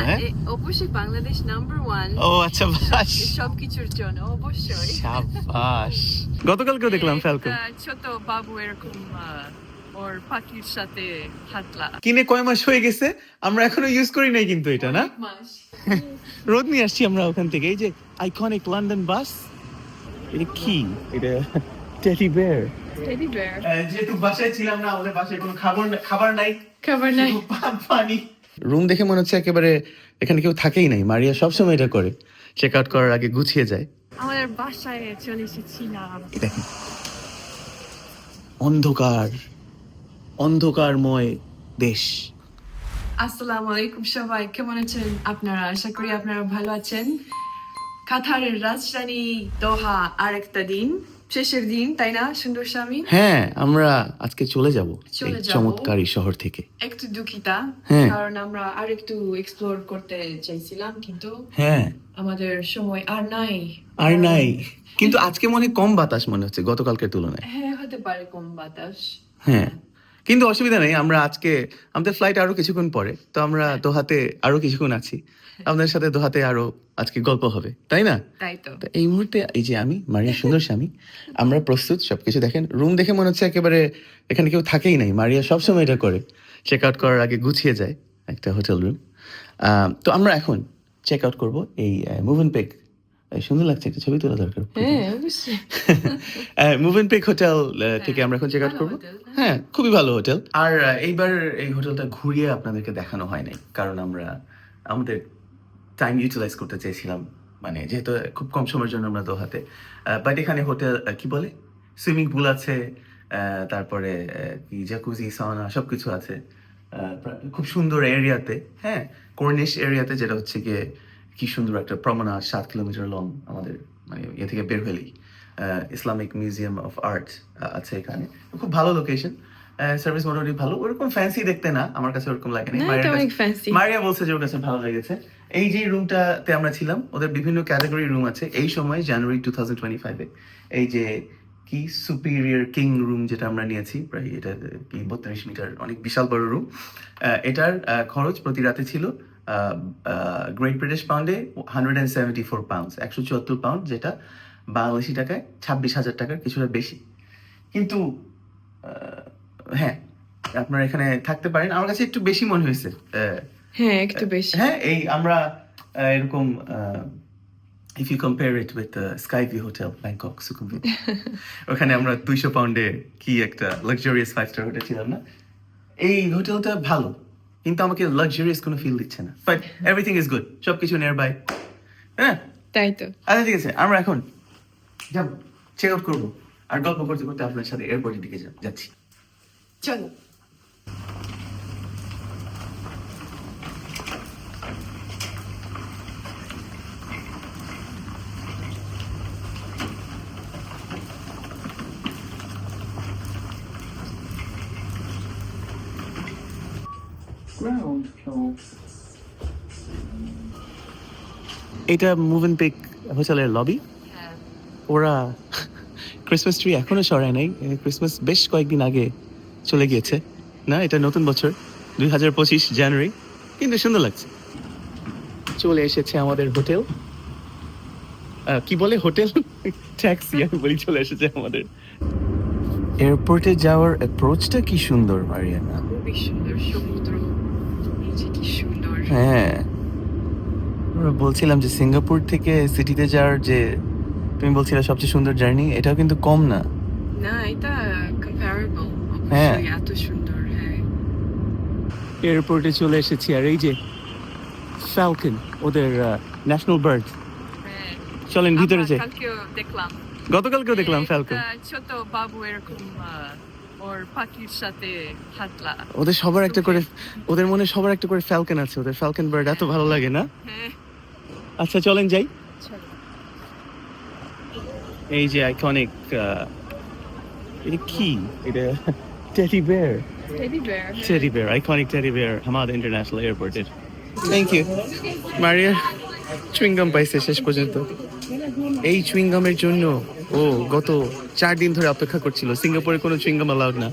হ্যাঁ? অবশ্যই Bangladesh number one ও আচ্ছা বাস। সবকিছুর জন্য অবশ্যই। সাবাস। গতকালকেও দেখলাম ফ্যালকন ছোট বাবু এরকম ওর পাখির সাথে হাতলা কিনে কয় মাস হয়ে গেছে আমরা এখনও ইউজ করি নাই কিন্তু এটা না? রোদ নিয়ে আসছি আমরা ওখান থেকে। এই যে আইকনিক লন্ডন বাস এটা কি? এটা টেডি বেয়ার টেডি বেয়ার যেহেতু বাসায় ছিলাম না আমাদের বাসায় কোনো খাবার খাবার নাই। খাবার নাই। পানি। রুম দেখে মনে হচ্ছে একেবারে এখানে কেউ থাকেই নাই। মারিয়া সবসময় এটা করে। চেক আউট করার আগে গুছিয়ে যায়। আমাদের বাসায় চলে এসেছিলাম অন্ধকার অন্ধকারময় দেশ। আসসালামু আলাইকুম সবাই কেমন আছেন আপনারা? আশা করি আপনারা ভালো আছেন। কাতারের রাজধানী দোহা আরেকটা দিন। শেষের দিন তাই না সুন্দর স্বামী? হ্যাঁ আমরা আজকে চলে যাব চলে যাব। চমৎকার এই শহর থেকে। একটু দুঃখিতা হ্যাঁ। কারণ আমরা আরেকটু এক্সপ্লোর করতে চাইছিলাম কিন্তু হ্যাঁ। আমাদের সময় আর নাই। আর নাই। কিন্তু আজকে মনে কম বাতাস মনে হচ্ছে গতকালকের তুলনায়। হ্যাঁ হতে পারে কম বাতাস। হ্যাঁ। কিন্তু অসুবিধা নেই আমরা আজকে আমাদের ফ্লাইট আরও কিছুক্ষণ পরে তো আমরা দোহাতে আরও কিছুক্ষণ আছি। আপনাদের সাথে দোহাতে আরও আজকে গল্প হবে তাই না? তাই তো। এই মুহূর্তে এই যে আমি মারিয়া সুন্দর স্বামী আমরা প্রস্তুত সবকিছু দেখেন। রুম দেখে মনে হচ্ছে একেবারে এখানে কেউ থাকেই নাই। মারিয়া সবসময় এটা করে। চেক আউট করার আগে গুছিয়ে যায় একটা হোটেল রুম তো আমরা এখন চেক আউট করব এই মুভেন পেক সুন্দর লাগছে একটা ছবি তোলা দরকার। হ্যাঁ মুভেন পেক হোটেল থেকে আমরা এখন চেক আউট করব। হ্যাঁ। খুবই ভালো হোটেল আর এইবার এই হোটেলটা ঘুরিয়ে আপনাদেরকে দেখানো হয় নাই। কারণ আমরা আমাদের টাইম ইউটিলাইজ করতে চেয়েছিলাম। মানে যেহেতু খুব কম সময়ের জন্য আমরা দোহাতে। বাট এখানে হোটেল কি বলে? সুইমিং পুল আছে তারপরে জাকুজি সাউনা সব কিছু আছে। খুব সুন্দর এরিয়াতে হ্যাঁ? কর্নিশ এরিয়াতে যেটা হচ্ছে গিয়ে কি সুন্দর একটা প্রমনাড সাত কিলোমিটার লং আমাদের মানে ইয়ে থেকে বের হলেই। ইসলামিক মিউজিয়াম অফ আর্ট আছে এখানে। খুব ভালো লোকেশন সার্ভিস মোটামুটি ভালো। ওরকম ফ্যান্সি দেখতে না আমার কাছে ওরকম লাগে না। মারিয়া বলছে যে ওর কাছে ভালো লেগেছে। এই যে রুমটাতে আমরা ছিলাম, ওদের বিভিন্ন ক্যাটাগরি রুম আছে, এই সময় জানুয়ারি টু থাউজেন্ড টোয়েন্টি ফাইভে এই যে কি সুপিরিয়র কিং রুম যেটা আমরা নিয়েছি, প্রায় এটা কি বত্রিশ মিটার, অনেক বিশাল বড় রুম এটার খরচ প্রতি রাতে ছিল great British পাউন্ডে hundred and seventy four pound একশো চুয়াত্তর পাউন্ড যেটা বাংলাদেশি টাকায় ছাব্বিশ হাজার টাকার কিছুটা বেশি। কিন্তু হ্যাঁ আপনারা এখানে থাকতে পারেন। আমার কাছে একটু বেশি মনে হয়েছে হ্যাঁ একটু বেশি। হ্যাঁ এই আমরা এরকম if you compare it with sky view hotel Bangkok Sukhumvit ওখানে আমরা দুইশো পাউন্ডে কি একটা লাক্সারিয়াস ফাইভ স্টার হোটেল ছিলাম না? এই হোটেলটা ভালো কিন্তু আমাকে লাক্সারিয়াস কোনো ফিল দিচ্ছে না। বাট এভরিথিং ইজ গুড সব কিছু নিয়ার বাই হ্যাঁ? তাই তো। আচ্ছা ঠিক আছে আমরা এখন যাব চেক আউট করব আর গল্প করতে করতে আপনার সাথে এয়ারপোর্টের দিকে যাচ্ছি। চলো। এটা মুভ এন্ড পিক হোটেলের লবি হ্যাঁ। ওরা ক্রিসমাস ট্রি এখনও সরায় নাই। ক্রিসমাস বেশ কয়েকদিন আগে চলে গিয়েছে। না এটা নতুন বছর দুই হাজার পঁচিশ জানুয়ারি কিন্তু সুন্দর লাগছে। চলে এসেছে আমাদের হোটেল। কি বলে হোটেল? ট্যাক্সি আমি বলি চলে এসেছে আমাদের। এয়ারপোর্টে যাওয়ার অ্যাপ্রোচটা কি সুন্দর মারিয়ানা? খুবই সুন্দর সমুদ্র এই যে কি সুন্দর হ্যাঁ। বলছিলাম যে সিঙ্গাপুর থেকে সিটিতে যাওয়ার যে তুমি বলছিলে সবচেয়ে সুন্দর জার্নি এটাও কিন্তু কম না। না এটা কম্পারেবল হ্যাঁ। এত সুন্দর হ্যাঁ। এয়ারপোর্টে চলে এসেছি আর এই যে ফ্যালকন ওদের ন্যাশনাল বার্ড হ্যাঁ। চলেন ভিতরে যাই। কালকেও দেখলাম। গতকালকেও দেখলাম ফ্যালকন ছোট বাবু এরকম ওর পাখির সাথে হাতলা ওদের সবার একটা করে ওদের মনে সবার একটা করে ফ্যালকন আছে ওদের ফ্যালকন বার্ড এত ভালো লাগে না? হ্যাঁ। আচ্ছা চলেন যাই। এই যে আইকনিক এটা কি? এটা teddy bear teddy bear teddy bear iconic teddy bear Hamad international এয়ারপোর্টের thank you Maria chewing gum পাইছে শেষ পর্যন্ত। এই চুইংগামের জন্য ও গত চার দিন ধরে অপেক্ষা করছিল। সিঙ্গাপুরে কোনো চুইংগাম অ্যালাউড না।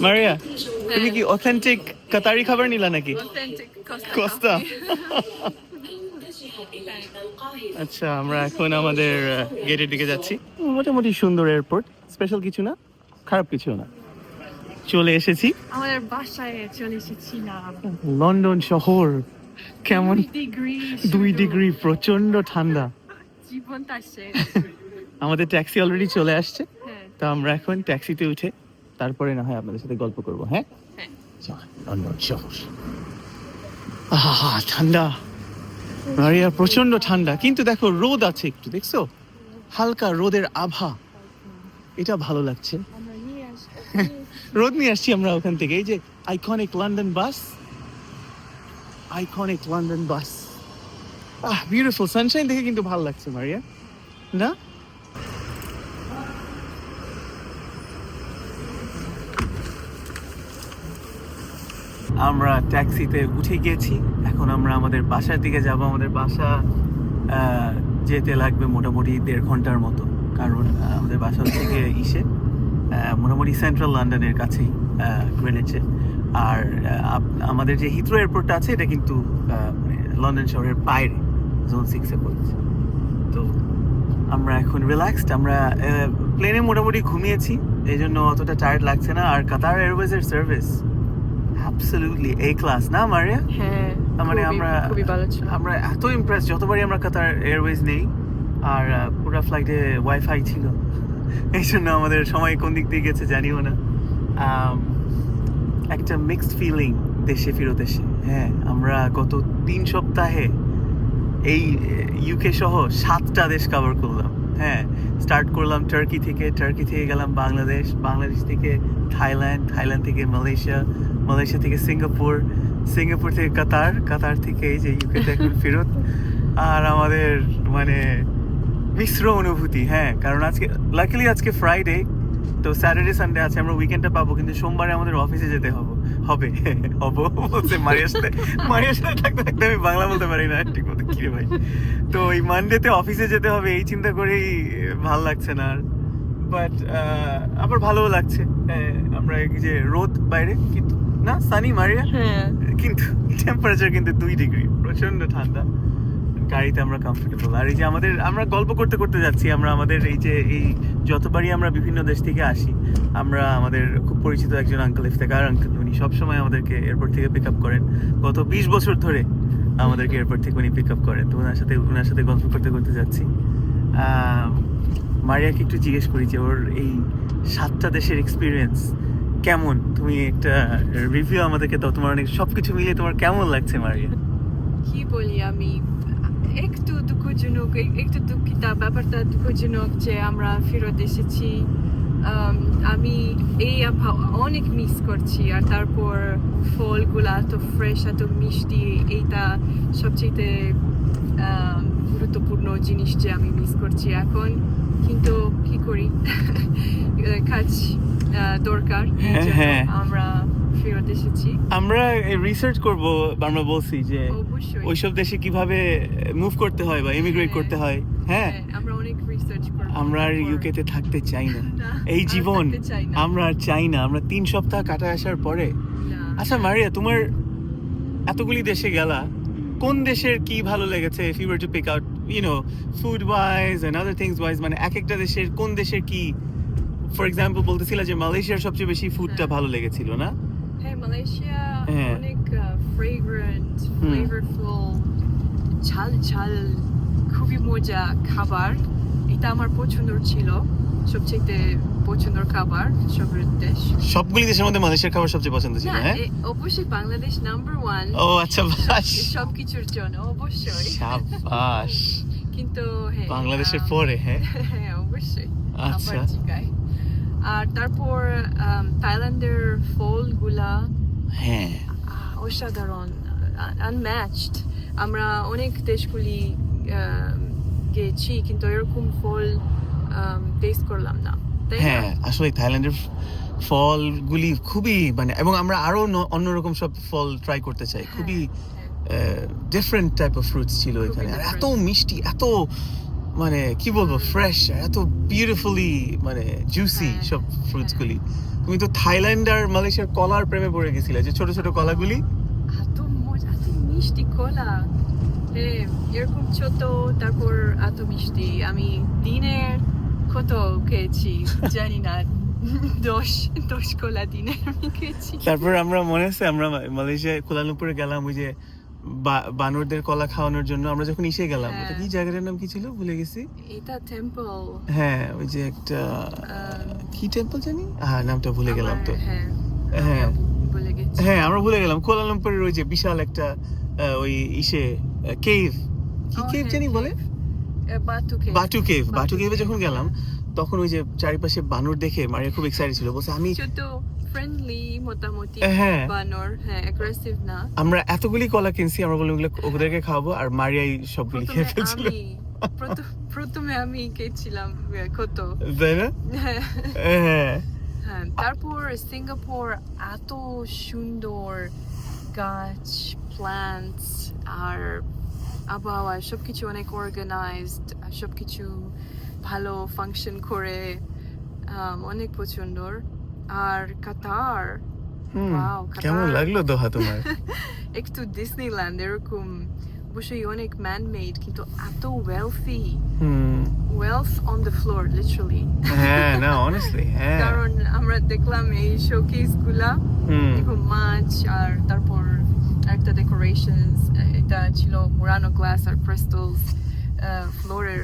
মারিয়া তুমি কি অথেন্টিক কাতারি খাবার নিলা নাকি? Costa আচ্ছা আমরা এখন আমাদের গেটের দিকে যাচ্ছি। মোটামুটি সুন্দর এয়ারপোর্ট স্পেশাল কিছু না খারাপ কিছু না। চলে এসেছি। আমাদের বাসায় চলে এসেছি না। লন্ডন শহর কেমন? দুই ডিগ্রি প্রচণ্ড ঠান্ডা। জীবন তার শেষ। আমাদের ট্যাক্সি অলরেডি চলে আসছে। হ্যাঁ। তো আমরা এখন ট্যাক্সিতে উঠে তারপরে না হয় আপনাদের সাথে গল্প করব হ্যাঁ? হ্যাঁ। আহা ঠান্ডা। মারিয়া প্রচণ্ড ঠান্ডা। কিন্তু দেখো রোদ আছে একটু দেখছ? হালকা রোদের আভা। এটা ভালো লাগছে। রোদ নিয়ে আসছি আমরা ওখান থেকে। এই যে iconic London bus iconic London bus ah beautiful sunshine দেখে কিন্তু ভালো লাগছে মারিয়া। না? আমরা ট্যাক্সিতে উঠে গিয়েছি এখন আমরা আমাদের বাসার দিকে যাব, আমাদের বাসা যেতে লাগবে মোটামুটি দেড় ঘণ্টার মতো। কারণ আমাদের বাসা থেকে ইসে মোটামুটি সেন্ট্রাল লন্ডনের কাছেই গ্রেনেচে আর আমাদের যে হিথ্রো এয়ারপোর্টটা আছে, এটা কিন্তু মানে লন্ডন শহরের বাইরে জোন সিক্সে পড়েছে। তো, আমরা এখন রিল্যাক্সড আমরা প্লেনে মোটামুটি ঘুমিয়েছি। এই জন্য অতটা টায়ার্ড লাগছে না। আর কাতার এয়ারওয়েজের সার্ভিস অ্যাবসলিউটলি এ ক্লাস না মারিয়া হ্যাঁ মানে আমরা খুবই ভালো ছিল। আমরা এত ইমপ্রেস যতবারই আমরা কাতার এয়ারওয়েজ নেই আর পুরো ফ্লাইটে ওয়াইফাই ছিল। এই জন্য আমাদের সময় কোন দিক দিয়ে গেছে জানিও না। একটা মিক্সড ফিলিং দেশে ফেরত এসে। হ্যাঁ আমরা গত তিন সপ্তাহে এই ইউকে সহ সাতটা দেশ কভার করলাম। হ্যাঁ স্টার্ট করলাম টার্কি থেকে। টার্কি থেকে গেলাম বাংলাদেশ বাংলাদেশ থেকে থাইল্যান্ড থাইল্যান্ড থেকে মালয়েশিয়া মালয়েশিয়া থেকে সিঙ্গাপুর সিঙ্গাপুর থেকে কাতার কাতার থেকে এই যে ইউকেতে এখন ফেরত। আর আমাদের মানে মিশ্র অনুভূতি হ্যাঁ কারণ আজকে লাকিলি আজকে ফ্রাইডে তো স্যাটারডে সানডে আছে, আমরা উইকেন্ডটা পাবো, কিন্তু সোমবারে আমাদের অফিসে যেতে হবে। হবে? হব? বলছে মারিয়ার সাথে মারিয়ার সাথে থাকতে থাকতে আমি বাংলা বলতে পারি না। ঠিক মতো কিরে ভাই? তো এই মানডেতে অফিসে যেতে হবে এই চিন্তা করেই ভালো লাগছে না আর। বাট আবার ভালোও লাগছে। হ্যাঁ, আমরা এই যে রোদ বাইরে কিন্তু না সানি মারিয়া? হ্যাঁ। কিন্তু টেম্পারেচার কিন্তু দুই ডিগ্রি প্রচণ্ড ঠান্ডা। গাড়িতে আমরা কমফোর্টেবল আর এই যে আমাদের, আমরা গল্প করতে করতে যাচ্ছি, আমরা আমাদের এই যে, এই যতবারই আমরা বিভিন্ন দেশ থেকে আসি, আমরা আমাদের খুব পরিচিত একজন আঙ্কেল ইফতেকার আঙ্কেল উনি সবসময় আমাদেরকে এয়ারপোর্ট থেকে পিক আপ করেন। গত বিশ বছর ধরে আমাদেরকে এয়ারপোর্ট থেকে উনি পিক আপ করেন। তো ওনার সাথে ওনার সাথে গল্প করতে করতে যাচ্ছি। মারিয়াকে একটু জিজ্ঞেস করি যে, ওর এই সাতটা দেশের এক্সপিরিয়েন্স কেমন? তুমি একটা রিভিউ আমাদেরকে দাও। তোমার অনেক, সবকিছু মিলিয়ে তোমার কেমন লাগছে মারিয়া? কি বলি আমি? একটু দুঃখজনক এক- একটু দুঃখিত ব্যাপারটা দুঃখজনক যে আমরা ফেরত এসেছি। আমি এই আবহাওয়া অনেক মিস করছি আর তারপর ফলগুলা এত ফ্রেশ এত মিষ্টি এইটা সবচেয়ে গুরুত্বপূর্ণ জিনিস যে আমি মিস করছি এখন। কিন্তু কি করি? কাজ দরকার। হ্যাঁ, হ্যাঁ। আমরা ফেরত এসেছি। আমরা রিসার্চ করব আমরা বলছি যে ওইসব দেশে কীভাবে মুভ করতে হয় বা ইমিগ্রেট হ্যাঁ। করতে হয় হ্যাঁ? হ্যাঁ, আমরা অনেক রিসার্চ করব আমরা আর তারপর- ইউকেতে থাকতে চাই না। এই জীবন। আমরা আর চাই না আমরা তিন সপ্তাহ কাটায় আসার পরে। আচ্ছা মারিয়া তোমার এতগুলি দেশে গেলা কোন দেশের কি ভালো লেগেছে? If you to pick out you know food wise and other things wise মানে এক একটা দেশের কোন দেশের কি ফর এক্সাম্পল বলতেছিলা যে মালয়েশিয়ার সবচেয়ে বেশি ফুডটা হ্যাঁ। ভালো লেগেছিল না? হ্যাঁ মালয়েশিয়া। অনেক ফ্রেগ্রেন্ট। ফ্লেভারফুল ঝাল ঝাল খুবই মজা খাবার। এটা আমার পছন্দ ছিল সবচেয়ে পছন্দের খাবার সবের দেশ। সবগুলি দেশের মধ্যে মালয়েশিয়ার খাবার সবচেয়ে পছন্দ ছিল হ্যাঁ? অবশ্যই বাংলাদেশ নাম্বার ওয়ান ও আচ্ছা বাস। সবকিছুর জন্য অবশ্যই। সাবাস। কিন্তু হ্যাঁ বাংলাদেশের পরে হ্যাঁ? হ্যাঁ অবশ্যই। আচ্ছা। আর তারপর থাইল্যান্ডের ফলগুলা হ্যাঁ। অসাধারণ আনম্যাচড আমরা অনেক দেশগুলি গেছি কিন্তু এরকম ফল টেস্ট করলাম না। হ্যাঁ আসলে থাইল্যান্ডের ফলগুলি খুবই মানে এবং আমরা আরও অন্যরকম সব ফল ট্রাই করতে চাই। হ্যাঁ, খুবই। ডিফারেন্ট টাইপ অফ ফ্রুটস ছিল এখানে। আর এত মিষ্টি এত মানে কি বলব ফ্রেশ এত বিউটিফুলি মানে জুসি হ্যাঁ, সব ফ্রুটসগুলি তুমি তো থাইল্যান্ড আর মালয়েশিয়ার কলার প্রেমে পড়ে গেছিলে যে ছোট ছোট কলাগুলি। এত মজা এত মিষ্টি কলা। হ্যাঁ এরকম ছোট তারপর এত মিষ্টি। আমি দিনের কত খেয়েছি জানি না। দশ দশ কলা দিনে আমি খেয়েছি। তারপর আমরা মনে আছে আমরা মালয়েশিয়ায় কুলালামপুরে গেলাম ওই যে বানরদের কলা খাওয়ানোর জন্য আমরা যখন ইসে গেলাম হ্যাঁ। ওটা কি জায়গাটার নাম কি ছিল? ভুলে গেছি। এটা টেম্পল হ্যাঁ ওই যে একটা কি টেম্পল জানি? হ্যাঁ নামটা ভুলে গেলাম তো। হ্যাঁ হ্যাঁ। গেছি। হ্যাঁ আমরা ভুলে গেলাম। কুয়ালালামপুরের ওই যে বিশাল একটা ওই ইসে কেভ কি কেভ হ্যাঁ, জানি বলে? বাটু কেভ বাটু কেভে যখন গেলাম হ্যাঁ। তখন ওই যে চারিপাশে বানর দেখে মারিয়া খুব এক্সাইটেড ছিল। বলছে আমি ফ্রেন্ডলি মোটামুটি হ্যাঁ। বানর হ্যাঁ অ্যাগ্রেসিভ না। আমরা এতগুলি কলা কিনছি আমরা বললাম এগুলো ওদেরকে খাওয়াবো আর মারিয়াই সবগুলি খেয়ে ফেলছিল। প্রথমে আমি খেয়েছিলাম কত। তাই না? হ্যাঁ। হ্যাঁ। হ্যাঁ, তারপর সিঙ্গাপুর এত সুন্দর গাছ প্ল্যান্টস আর আবহাওয়া সবকিছু অনেক অর্গানাইজড সবকিছু ভালো ফাংশন করে অনেক পছন্দর আর কাতার কেমন লাগল দোহা তোমার? একটু ডিসনিল্যান্ড এরকম অবশ্যই অনেক ম্যান মেড কিন্তু এত wealthy hmm. Wealth on the floor literally হ্যাঁ না অনেস্টলি হ্যাঁ। কারণ আমরা দেখলাম এই শোকেসগুলা হুম। এরকম মাছ আর তারপর একটা ডেকোরেশনস এটা ছিল মোরানো গ্লাস আর ক্রিস্টালস ফ্লোরের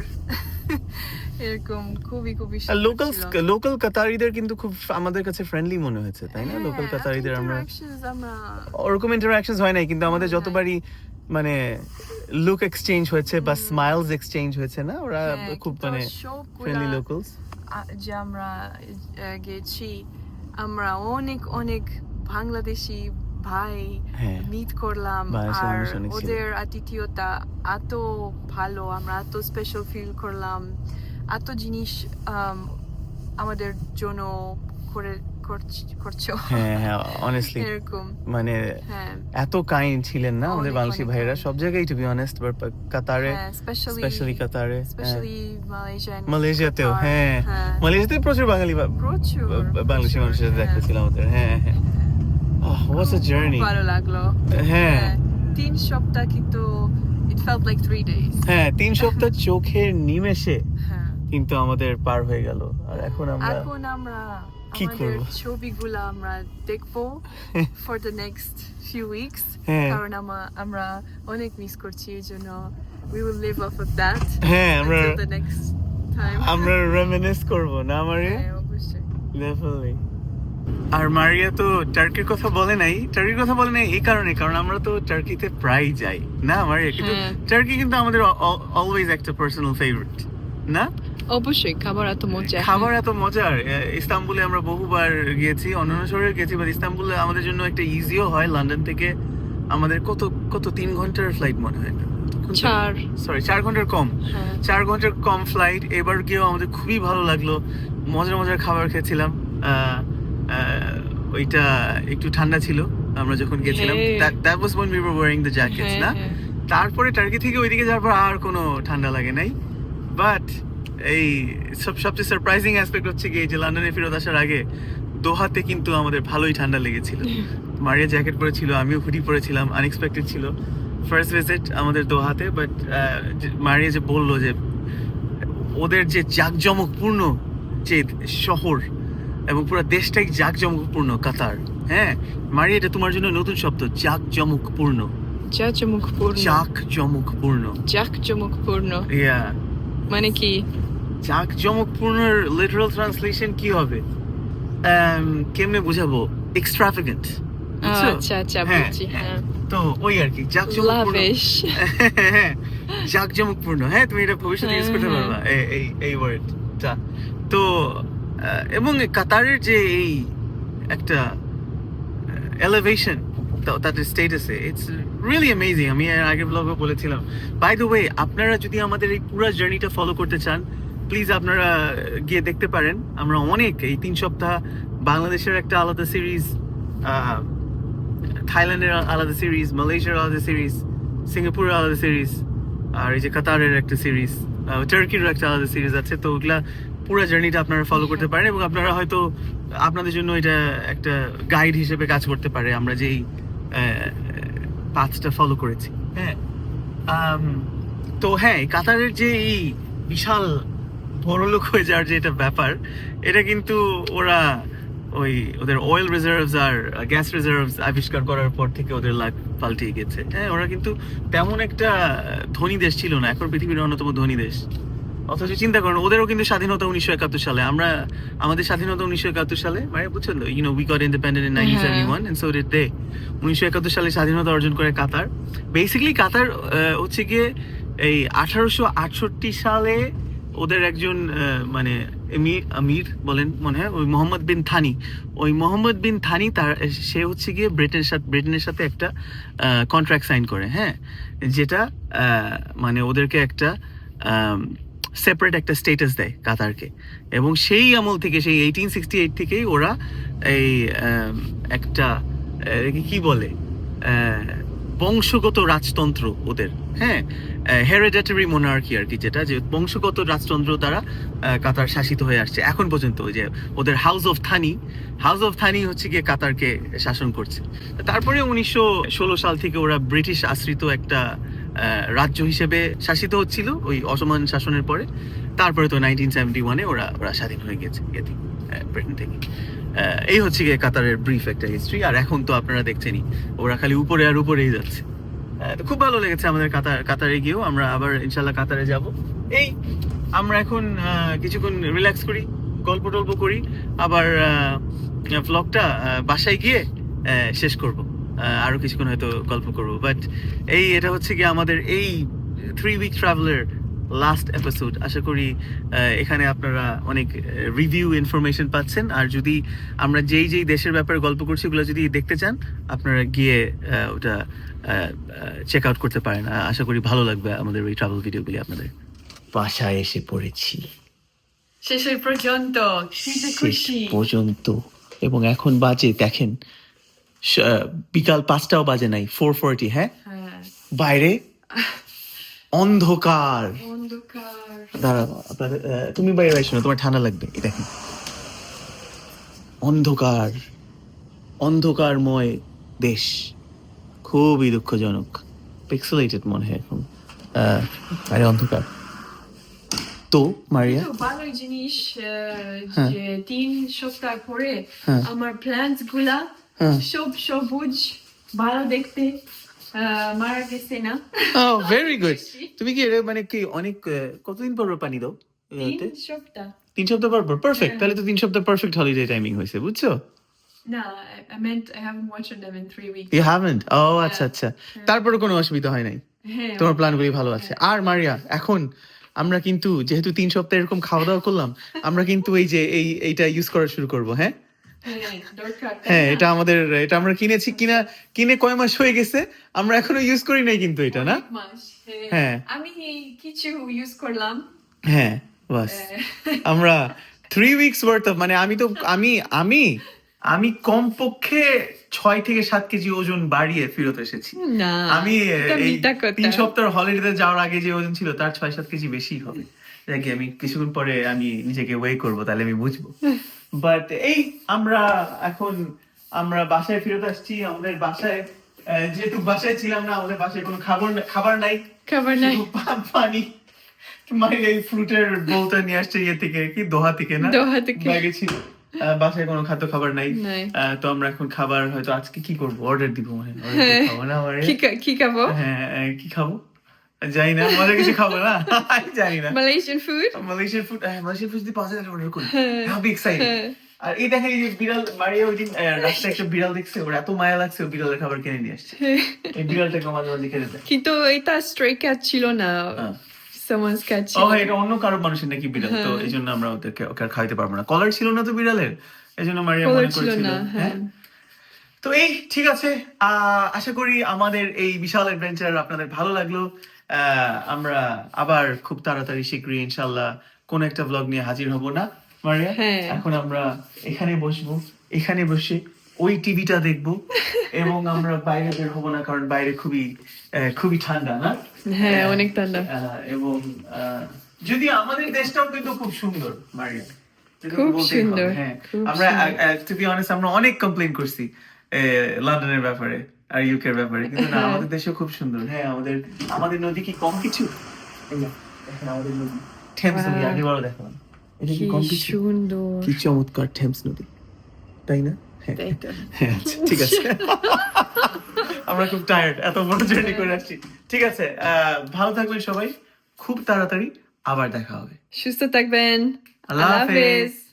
এরকম খুবই খুবই লোকাল। লোকাল কাতারিদের কিন্তু খুব আমাদের কাছে ফ্রেন্ডলি মনে হয়েছে তাই না? হ্যাঁ, লোকাল এত কাতারিদের আমরা ওরকম ইন্টারাকশনস হয় নাই কিন্তু আমাদের যতবারই মানে লুক এক্সচেঞ্জ হয়েছে বা স্মাইলস এক্সচেঞ্জ হয়েছে না? ওরা হ্যাঁ, খুব মানে ফ্রেন্ডলি লোকালস যে আমরা গেছি আমরা অনেক অনেক বাংলাদেশি ভাই হ্যাঁ মিট করলাম আর। ওদের আতিথিয়তা এত ভালো আমরা এত স্পেশাল ফিল করলাম এত জিনিস আম, আমাদের জন্য করে করছ হ্যাঁ হ্যাঁ অনেস্টলি এরকম। মানে হ্যাঁ। এত কাইন্ড ছিলেন না আমাদের বাংলাদেশি সব জায়গায় টু বি অনেস্ট কাতারে হ্যাঁ স্পেশালি কাতারে হ্যাঁ। স্পেশালি মালয়েশিয়াতেও হ্যাঁ। মালয়েশিয়াতে প্রচুর বাঙালি প্রচুর। বাংলাদেশি মানুষের হ্যাঁ। দেখতেছিলাম আমাদের হ্যাঁ হ্যাঁ। হোয়াটস আ খুব জার্নি ভালো লাগল। হ্যাঁ। তিন সপ্তাহ কিন্তু it felt like three days হ্যাঁ তিন সপ্তাহ চোখের নিমেষে হ্যাঁ। কিন্তু আমাদের পার হয়ে গেল। আর এখন আমরা এখন আমরা কি করব? ছবিগুলো আমরা দেখব for the next few weeks হ্যাঁ। কারণ আমা- আমরা অনেক মিস করছি এই জন্য we will live off of that হ্যাঁ আমরা the next time আমরা রেমিনেস করব না মারিয়া? হ্যাঁ অবশ্যই। ডেফিনেটলি আর মারিয়া তো টার্কির কথা বলে নাই। টার্কির কথা বলে নাই এই কারণে কারণ আমরা তো টার্কিতে প্রায় যাই। না মারিয়া? কিন্তু হ্যাঁ। টার্কি কিন্তু আমাদের অলওয়েজ একটা পার্সোনাল ফেভারিট না? অবশ্যই খাবার এত মজা খাবার এত মজার। ইস্তাম্বুলে আমরা বহুবার গিয়েছি অন্যান্য শহরে গেছি বাট ইস্তাম্বুলে আমাদের জন্য একটা ইজিও হয়। লন্ডন থেকে আমাদের কত কত তিন ঘণ্টার ফ্লাইট মনে হয় চার। সরি চার ঘণ্টার কম। হ্যাঁ। চার ঘণ্টার কম ফ্লাইট এবার গিয়েও আমাদের খুবই ভালো লাগল। মজার মজার খাবার খেয়েছিলাম। আহ, ওইটা একটু ঠান্ডা ছিল আমরা যখন গেছিলাম। That was we were wearing the jackets হ্যাঁ, না। তারপরে টার্কি থেকে ওইদিকে যাওয়ার পর আর কোনো ঠান্ডা লাগে নাই। বাট এই সব সবচেয়ে সারপ্রাইজিং অ্যাসপেক্ট হচ্ছে কি যে লন্ডনে ফেরত আসার আগে দোহাতে কিন্তু আমাদের ভালোই ঠান্ডা লেগেছিল। মারিয়া জ্যাকেট পরেছিল আমিও হুডি পরেছিলাম আনএক্সপেক্টেড ছিল। ফার্স্ট ভিজিট আমাদের দোহাতে বাট মারিয়া যে বলল যে ওদের যে জাঁকজমকপূর্ণ যে শহর এবং পুরো দেশটাই জাঁকজমকপূর্ণ কাতার। হ্যাঁ মারিয়া এটা তোমার জন্য নতুন শব্দ জাঁকজমকপূর্ণ। জাঁকজমকপূর্ণ। জাঁকজমকপূর্ণ। জাঁকজমকপূর্ণ। ইয়া মানে কি? জাঁকজমকপূর্ণর লিটারাল ট্রান্সলেশন কি হবে? Um, কেমনে বুঝাবো? এক্সট্রাভেগেন্ট আচ্ছা আচ্ছা হ্যাঁ, বুঝছি হ্যাঁ। তো ওই আর কি জাঁকজমকপূর্ণ। হ্যাঁ, জাঁকজমকপূর্ণ। হ্যাঁ তুমি এটা ভবিষ্যতে ইউজ করতে হ্যাঁ, পারবা এই- এই এই ওয়ার্ডটা তো এবং কাতারের যে এই একটা এলিভেশন তাদের স্টেটাসে ইটস রিয়েলি অ্যামেজিং আমি আগের ব্লগে বলেছিলাম। বাই দ্য ওয়ে আপনারা যদি আমাদের এই পুরো জার্নিটা ফলো করতে চান প্লিজ আপনারা গিয়ে দেখতে পারেন। আমরা অনেক এই তিন সপ্তাহ বাংলাদেশের একটা আলাদা সিরিজ থাইল্যান্ডের আলাদা সিরিজ মালয়েশিয়ার আলাদা সিরিজ সিঙ্গাপুরের আলাদা সিরিজ আর এই যে কাতারের একটা সিরিজ টার্কির একটা আলাদা সিরিজ আছে। তো ওগুলা পুরো জার্নিটা আপনারা ফলো করতে পারেন এবং আপনারা হয়তো আপনাদের জন্য এটা একটা গাইড হিসেবে কাজ করতে পারে, আমরা যেই পাথটা ফলো করেছি। হ্যাঁ তো হ্যাঁ কাতারের যে এই বিশাল বড়লোক হয়ে যাওয়ার যে এটা ব্যাপার, এটা কিন্তু ওরা ওই ওদের অয়েল রিজার্ভস আর গ্যাস রিজার্ভস আবিষ্কার করার পর থেকে ওদের লাগ পাল্টিয়ে গেছে। হ্যাঁ ওরা কিন্তু তেমন একটা ধনী দেশ ছিল না, এখন পৃথিবীর অন্যতম ধনী দেশ। অথচ চিন্তা করেন ওদেরও কিন্তু স্বাধীনতা উনিশশো একাত্তর সালে। আমরা আমাদের স্বাধীনতা উনিশশো একাত্তর সালে মানে বুঝছেন তো you know we got independent in nineteen seventy one and so did they উনিশশো একাত্তর সালে স্বাধীনতা অর্জন করে কাতার। বেসিক্যালি কাতার হচ্ছে গিয়ে এই আঠারোশো আটষট্টি সালে ওদের একজন মানে এমির আমির বলেন মনে হয় ওই মোহাম্মদ বিন থানি। ওই মোহাম্মদ বিন থানি তার সে হচ্ছে গিয়ে ব্রিটেনের সাথে ব্রিটেনের সাথে একটা কন্ট্রাক্ট সাইন করে হ্যাঁ। যেটা মানে ওদেরকে একটা সেপারেট একটা স্টেটাস দেয় কাতারকে। এবং সেই আমল থেকে, সেই এইটিন সিক্সটি এইট থেকেই ওরা এই একটা কি বলে? বংশগত রাজতন্ত্র ওদের হ্যাঁ? হেরিডেটারি মোনার্কি আর কি যেটা, যে বংশগত রাজতন্ত্র দ্বারা কাতার শাসিত হয়ে আসছে। এখন পর্যন্ত ওই যে ওদের house of Thani house of Thani হচ্ছে গিয়ে কাতারকে শাসন করছে। তারপরে উনিশশো ষোলো সাল থেকে ওরা ব্রিটিশ আশ্রিত একটা রাজ্য হিসেবে শাসিত হচ্ছিল ওই অসমান শাসনের পরে। তারপরে তো নাইনটিন সেভেন্টি ওয়ানে ওরা ওরা স্বাধীন হয়ে গেছে ব্রিটেন থেকে এই হচ্ছে গিয়ে কাতারের ব্রিফ একটা হিস্ট্রি আর এখন তো আপনারা দেখছেনই, ওরা খালি উপরে আর উপরেই যাচ্ছে। খুব ভালো লেগেছে আমাদের কাতার, কাতারে গিয়েও। আমরা আবার ইনশাল্লাহ কাতারে যাব। এই, আমরা এখন কিছুক্ষণ রিল্যাক্স করি, গল্প টল্প করি। আবার ব্লগটা বাসায় গিয়ে শেষ করব। আহ, আরও কিছুক্ষণ হয়তো গল্প করব। বাট এই এটা হচ্ছে কি আমাদের এই থ্রি উইক ট্রাভেলের লাস্ট এপিসোড আশা করি আহ, এখানে আপনারা অনেক রিভিউ ইনফরমেশন পাচ্ছেন। আর যদি আমরা যেই যেই দেশের ব্যাপারে গল্প করছি ওগুলো যদি দেখতে চান আপনারা গিয়ে আহ, ওটা চেক আউট করতে পারেন। আশা করি ভালো লাগবে আমাদের ওই ট্রাভেল ভিডিওগুলি আপনাদের। বাসায় এসে পড়েছি। শেষের পর্যন্ত। শেষ পর্যন্ত। এবং এখন বাজে দেখেন বিকাল পাঁচটাও বাজে নাই ফোর ফোরটি হ্যাঁ হ্যাঁ বাইরে অন্ধকার দাঁড়াও তুমি বাইরে আসো না তোমার ঠান্ডা লাগবে দেখেন অন্ধকার অন্ধকারময় দেশ খুবই দুঃখজনক পিক্সেলেটেড মনে হয় এখন বাইরে অন্ধকার তো মারিয়া ভালো জিনিস হ্যাঁ। যে তিন সপ্তাহ পরে হ্যাঁ। আমার প্ল্যান্টসগুলা। সব সবুজ ভালো দেখতে মারা গেছে না? ও ভেরি গুড তুমি কি মানে কি অনেক কতদিন পর পর পানি দাও? তিন সপ্তাহ। তিন সপ্তাহ পর পর পারফেক্ট হ্যাঁ। তাহলে তো তিন সপ্তাহ পারফেক্ট হলিডে টাইমিং হয়েছে বুঝছ? না I- I meant I haven't watched them in three weeks. You haven't ও আচ্ছা আচ্ছা। তারপরে কোনো অসুবিধা হয় নাই? হ্যাঁ তোমার প্ল্যানগুলি ভালো আছে। আর মারিয়া এখন আমরা কিন্তু যেহেতু তিন সপ্তাহ এরকম খাওয়া দাওয়া করলাম আমরা কিন্তু এই যে এই এইটা ইউজ করা শুরু করব হ্যাঁ? হ্যাঁ হ্যাঁ? এটা আমাদের এটা আমরা কিনেছি কিনা কিনে কয় মাস হয়ে গেছে আমরা এখনও ইউজ করি নাই কিন্তু এটা না? হ্যাঁ। হ্যাঁ। আমি কিছু ইউজ করলাম। হ্যাঁ বাস। আমরা থ্রি উইকস ওয়ার্থ অফ মানে আমি তো আমি আমি আমি কমপক্ষে ছয় থেকে সাত কেজি ওজন বাড়িয়ে ফেরত এসেছি। আমি এই তিন সপ্তাহ হলিডেতে যাওয়ার আগে যে ওজন ছিল তার ছয় সাত কেজি বেশি হবে। দেখি আমি কিছুক্ষণ পরে আমি নিজেকে ওয়ে করব তাহলে আমি বুঝব। বাট এই আমরা এখন আমরা বাসায় ফেরত আসছি আমাদের বাসায় যেহেতু বাসায় ছিলাম না আমাদের বাসায় কোনো খাবার খাবার নাই। খাবার নাই। পানি। মানে এই ফ্রুটের বোলটা নিয়ে আসছে ইয়ে থেকে কি দোহা থেকে না? দোহা থেকে। ব্যাগে ছিল। বাসায় কোনো খাদ্য খাবার নাই। তো আমরা এখন খাবার হয়তো আজকে কি করব? অর্ডার দিব মানে হ্যাঁ। মানে কি খাব? হ্যাঁ কি খাব? জানি না মজা কিছু খাব না। আমি জানি না। মালয়েশিয়ান ফুড মালয়েশিয়ার ফুড মালয়েশিয়ার ফুড যদি পাওয়া যায় অর্ডার করি। হ্যাঁ। হ্যাঁ এক্সাইটেড হ্যাঁ। আর এই দেখেন এই যে বিড়াল মারিয়া ওই দিন রাস্তায় একটা বিড়াল দেখছে ওর এত মায়া লাগছে ও বিড়ালের খাবার কিনে নিয়ে আসছে। এই বিড়ালটাকে মাঝে মাঝে খেতে দেয়। কিন্তু এটা স্ট্রে ক্যাট ছিল না। হ্যাঁ। someone's cat ছিল। হ্যাঁ, এটা অন্য কারও মানুষের নাকি বিড়াল তো হ্যাঁ। এই জন্য আমরা ওদেরকে ওকে আর খাইতে পারব না। কলার ছিল না তো বিড়ালের এই জন্য মারিয়া মনে করেছিল। হ্যাঁ। তো এই ঠিক আছে। আহ, আশা করি আমাদের এই বিশাল অ্যাডভেঞ্চার আপনাদের ভালো লাগল। আমরা আবার খুব তাড়াতাড়ি শীঘ্রই ইনশাল্লাহ কোন একটা ব্লগ নিয়ে হাজির হব না মারিয়া? হ্যাঁ। এখন আমরা এখানে বসবো এখানে বসে ওই টিভিটা দেখব এবং আমরা বাইরে বের হব না কারণ বাইরে খুবই খুবই ঠান্ডা না? হ্যাঁ, অনেক ঠান্ডা। এবং আহ, যদি আমাদের দেশটাও কিন্তু খুব সুন্দর মারিয়া। খুব সুন্দর, হ্যাঁ। আমরা টু বি অনেস্ট আমরা অনেক কমপ্লেইন করছি লন্ডনের ব্যাপারে। আর ইউকে এর ব্যাপারে। কিন্তু না। আমাদের দেশও খুব সুন্দর। হ্যাঁ আমাদের আমাদের নদী কি কম কিছু? এই যে, দেখেন আমাদের নদী। টেমস নদী আগে বড় দেখালাম এটা কি কি কম কিছু? সুন্দর। কি চমৎকার নদী। তাই না? হ্যাঁ। হ্যাঁ, আচ্ছা, ঠিক আছে। আমরা খুব টায়ার্ড এত বড় জার্নি করে আসছি। ঠিক আছে ভালো থাকবেন সবাই। খুব তাড়াতাড়ি আবার দেখা হবে। সুস্থ থাকবেন। আল্লাহ হাফেজ।